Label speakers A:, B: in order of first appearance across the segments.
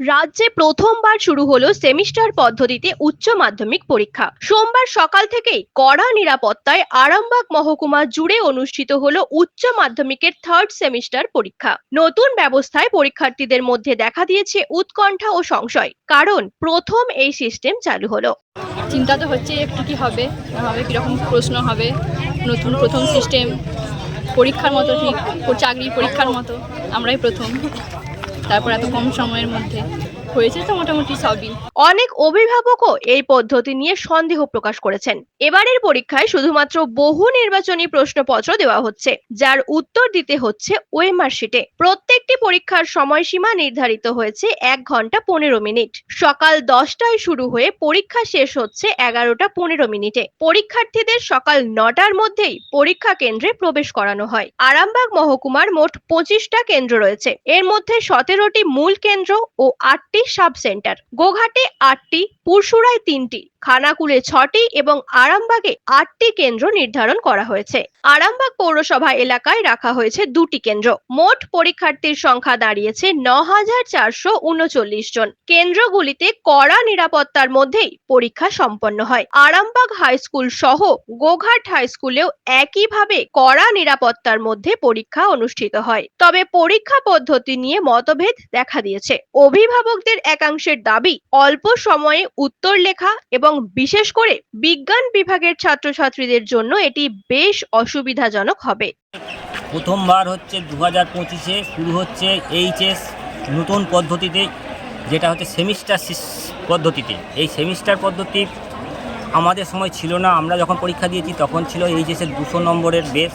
A: রাজ্যে প্রথমবার শুরু হলো সেমিস্টার পদ্ধতিতে উচ্চ মাধ্যমিক পরীক্ষা। সোমবার সকাল থেকেই কড়া নিরাপত্তায় আরামবাগ মহকুমা জুড়ে অনুষ্ঠিত হলো উচ্চ মাধ্যমিকের থার্ড সেমিস্টার পরীক্ষা। নতুন ব্যবস্থায় পরীক্ষার্থীদের মধ্যে দেখা দিয়েছে উৎকণ্ঠা ও সংশয়, কারণ প্রথম এই সিস্টেম চালু হলো।
B: চিন্তা তো হচ্ছে একটু কি হবে হবে, কীরকম প্রশ্ন হবে, নতুন প্রথম সিস্টেম পরীক্ষার মতো ঠিক, চাকরির পরীক্ষার মতো, আমরাই প্রথম। তারপর এত কম সময়ের মধ্যে হয়েছে তো মোটামুটি সবই।
A: অনেক অভিভাবকও এই পদ্ধতি নিয়ে সন্দেহ প্রকাশ করেছেন। এবারের পরীক্ষায় শুধুমাত্র বহু নির্বাচনী প্রশ্নপত্র দেওয়া হচ্ছে, যার উত্তর দিতে হচ্ছে প্রত্যেকটি পরীক্ষার সময়সীমা নির্ধারিত হয়েছে এক ঘণ্টা পনেরো মিনিট। সকাল দশটায় শুরু হয়ে পরীক্ষা শেষ হচ্ছে এগারোটা পনেরো মিনিটে। পরীক্ষার্থীদের সকাল নটার মধ্যেই পরীক্ষা কেন্দ্রে প্রবেশ করানো হয়। আরামবাগ মহকুমার মোট পঁচিশটা কেন্দ্র রয়েছে। এর মধ্যে সতেরোটি মূল কেন্দ্র ও আটটি সাব সেন্টার, গোঘাটে আটটি পুরসুরায় তিনটি, খানাকুলে ছটি এবং আরামবাগে আটটি কেন্দ্র নির্ধারণ করা হয়েছে। আরামবাগ পৌরসভা এলাকায় রাখা হয়েছে দুটি কেন্দ্র। মোট পরীক্ষার্থীর সংখ্যা দাঁড়িয়েছে ন হাজার চারশো উনচল্লিশ জন। কেন্দ্রগুলিতে কড়া নিরাপত্তার মধ্যেই পরীক্ষা সম্পন্ন হয়। আরামবাগ হাই স্কুল সহ গোঘাট হাই স্কুলেও একইভাবে কড়া নিরাপত্তার মধ্যে পরীক্ষা অনুষ্ঠিত হয়। তবে পরীক্ষা পদ্ধতি নিয়ে মতভেদ দেখা দিয়েছে। অভিভাবকদের একাংশের দাবি, অল্প সময়ে উত্তর লেখা এবং বিশেষ করে বিজ্ঞান বিভাগের ছাত্রছাত্রীদের জন্য এটি বেশ অসুবিধাজনক হবে।
C: প্রথমবার হচ্ছে দু হাজার পঁচিশে শুরু হচ্ছে এইচএস নতুন পদ্ধতিতে, যেটা হচ্ছে সেমিস্টার পদ্ধতিতে। এই সেমিস্টার পদ্ধতি আমাদের সময় ছিল না। আমরা যখন পরীক্ষা দিয়েছি তখন ছিল এইচএসের দুশো নম্বরের বেস।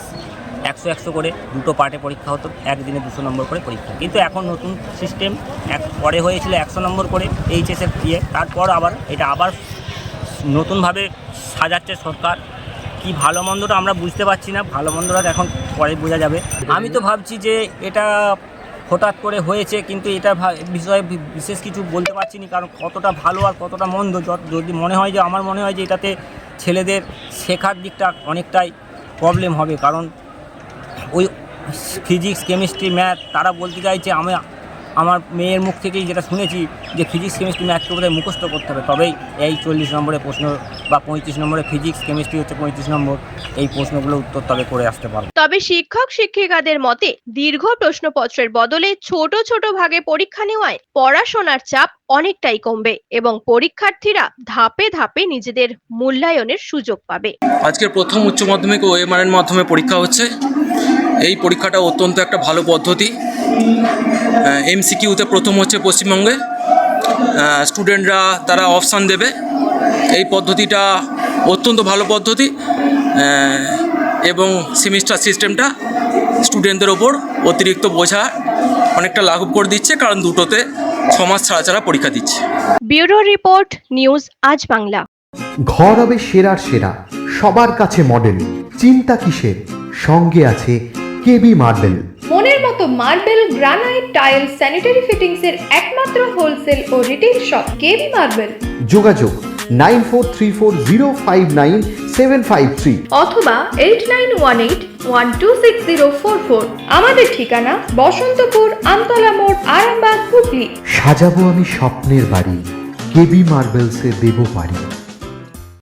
C: একশো একশো করে দুটো পার্টে পরীক্ষা হতো, একদিনে দুশো নম্বর করে পরীক্ষা। কিন্তু এখন নতুন সিস্টেম এক, পরে হয়েছিল একশো নম্বর করে এইচএসের দিয়ে তারপর আবার এটা আবার নতুনভাবে সাজাচ্ছে সরকার। কি ভালো মন্দটা আমরা বুঝতে পারছি না, ভালো মন্দটা এখন পরে বোঝা যাবে। আমি তো ভাবছি যে এটা হঠাৎ করে হয়েছে, কিন্তু এটা বিষয়ে বিশেষ কিছু বলতে পারছি না, কারণ কতটা ভালো আর কতটা মন্দ যদি মনে হয় যে, আমার মনে হয় যে এটাতে ছেলেদের শেখার দিকটা অনেকটাই প্রবলেম হবে। কারণ ওই ফিজিক্স কেমিস্ট্রি ম্যাথ তারা বলতে চাইছে আমি আমার মেয়ের মুখ থেকেই যেটা শুনেছি যে ফিজিক্স কেমিস্ট্রি ম্যাথকে বোধহয় মুখস্থ করতে হবে। তবেই এই চল্লিশ নম্বরের প্রশ্ন বা পঁয়ত্রিশ নম্বরে ফিজিক্স কেমিস্ট্রি হচ্ছে পঁয়ত্রিশ নম্বর এই প্রশ্নগুলো উত্তর তবে করে আসতে পারব।
A: তবে শিক্ষক শিক্ষিকাদের মতে দীর্ঘ প্রশ্নপত্রের বদলে ছোট ছোট ভাগে পরীক্ষা নেওয়ায় পড়াশোনার চাপ অনেকটাই কমবে এবং পরীক্ষার্থীরা ধাপে ধাপে নিজেদের মূল্যায়নের সুযোগ পাবে।
D: আজকের প্রথম উচ্চ মাধ্যমিক ও এমআরএন মাধ্যমে পরীক্ষা হচ্ছে। এই পরীক্ষাটা অত্যন্ত একটা ভালো পদ্ধতি। এমসিকিউতে প্রথম হচ্ছে পশ্চিমবঙ্গে। স্টুডেন্টরা তারা অপশান দেবে। এই পদ্ধতিটা অত্যন্ত ভালো পদ্ধতি। এবং সেমিস্টার সিস্টেমটা স্টুডেন্টদের ওপর অতিরিক্ত বোঝা অনেকটা লাঘব করে দিচ্ছে কারণ দুটোতে ছমাস ছাড়া ছাড়া পরীক্ষা দিচ্ছে।
A: ব্যুরো রিপোর্ট নিউজ আজ বাংলা।
E: ঘর হবে সেরার সেরা সবার কাছে মডেল চিন্তা কিসের? সঙ্গে আছে কেবি মার্বেল।
F: মনের মতো marble granite tile sanitary fittings এর একমাত্র হোলসেল ও রিটেল শপ কেবি মার্বেল।
E: যোগাযোগ nine four three four zero five nine seven five three.
F: অথবা eight nine one eight one two six zero four four. আমাদের ঠিকানা বসন্তপুর আমতলা মোড় আরামবাগ হুগলি।
E: সাজাবো আমি স্বপ্নের বাড়ি কেবি মার্বেলসে দেবো বাড়ি।